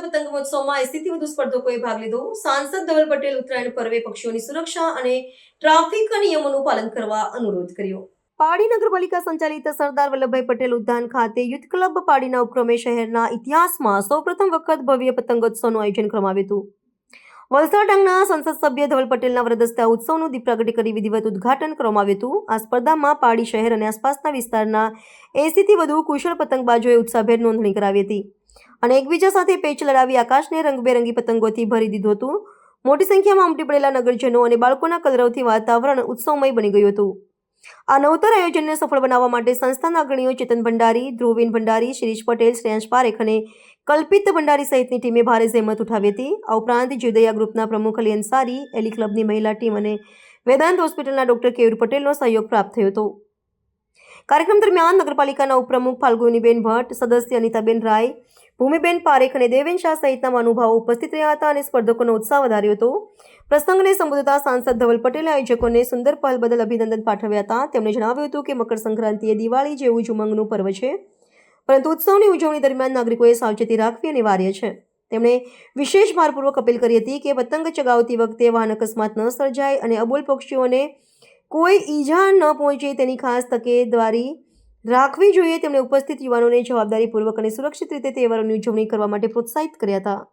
પતંગોત્સવમાં એસીથી વધુ સ્પર્ધકોએ ભાગ લીધો. સાંસદ ધવલ પટેલ ઉત્તરાયણ પર્વે પક્ષીઓની સુરક્ષા અને ટ્રાફિક નિયમોનું પાલન કરવા અનુરોધ કર્યો. પાડી નગરપાલિકા સંચાલિત સરદાર વલ્લભભાઈ પટેલ ઉદ્યાન ખાતે યુથ ક્લબ પાડીના ઉપક્રમે શહેરના ઇતિહાસમાં સૌપ્રથમ વખત ભવ્ય પતંગોત્સવનું આયોજન કરવામાં આવ્યું હતું. વલસાડ ડાંગના સંસદ સભ્ય ધવલ પટેલના વરદસ્તે ઉત્સવનું દીપ પ્રગટ કરી વિધિવત ઉદઘાટન કરવામાં આવ્યું હતું. આ સ્પર્ધામાં પાડી શહેર અને આસપાસના વિસ્તારના એસીથી વધુ કુશળ પતંગબાજોએ ઉત્સાહભેર નોંધણી કરાવી હતી. અને એકબીજા સાથે પેચ લડાવી આકાશને રંગબેરંગી પતંગોથી ભરી દીધું હતું. મોટી સંખ્યામાં ઉમટી પડેલા નગરજનો અને બાળકોના કલરવથી વાતાવરણ ઉત્સવમય બની ગયું હતું. આ નવતર આયોજનને સફળ બનાવવા માટે સંસ્થાના અગ્રણીઓ ચેતન ભંડારી, ધ્રુવીન ભંડારી, શિરીષ પટેલ, શ્રેયાંશ પારેખ અને કલ્પિત ભંડારી સહિતની ટીમે ભારે જહેમત ઉઠાવી હતી. આ ઉપરાંત જીવદયા ગ્રુપના પ્રમુખ અલી અંસારી, એલી ક્લબની મહિલા ટીમ અને વેદાંત હોસ્પિટલના ડોક્ટર કેયુર પટેલનો સહયોગ પ્રાપ્ત થયો હતો. કાર્યક્રમ દરમિયાન નગરપાલિકાના ઉપપ્રમુખ ફાલ્ગુનીબેન ભટ્ટ, સદસ્ય અનિતાબેન રાય, ભૂમિબેન પારેખ અને દેવેન શાહ સહિતના મહાનુભાવો ઉપસ્થિત રહ્યા હતા અને સ્પર્ધકોનો ઉત્સાહ વધાર્યો હતો. પ્રસંગને સંબોધતા સાંસદ ધવલ પટેલે આયોજકોને સુંદર પહેલ બદલ અભિનંદન પાઠવ્યા હતા. તેમણે જણાવ્યું હતું કે મકર સંક્રાંતિ એ દિવાળી જેવું જ ઉમંગનું પર્વ છે, પરંતુ ઉત્સવની ઉજવણી દરમિયાન નાગરિકોએ સાવચેતી રાખવી અનિવાર્ય છે. તેમણે વિશેષ ભારપૂર્વક અપીલ કરી હતી કે પતંગ ચગાવતી વખતે વાહન અકસ્માત ન સર્જાય અને અબોલ પક્ષીઓને કોઈ ઈજા ન પહોંચે તેની ખાસ તકેદારી રાખવી જોઈએ. તેમણે ઉપસ્થિત યુવાનોને જવાબદારીપૂર્વક અને સુરક્ષિત રીતે તહેવારોની ઉજવણી કરવા માટે પ્રોત્સાહિત કર્યા હતા.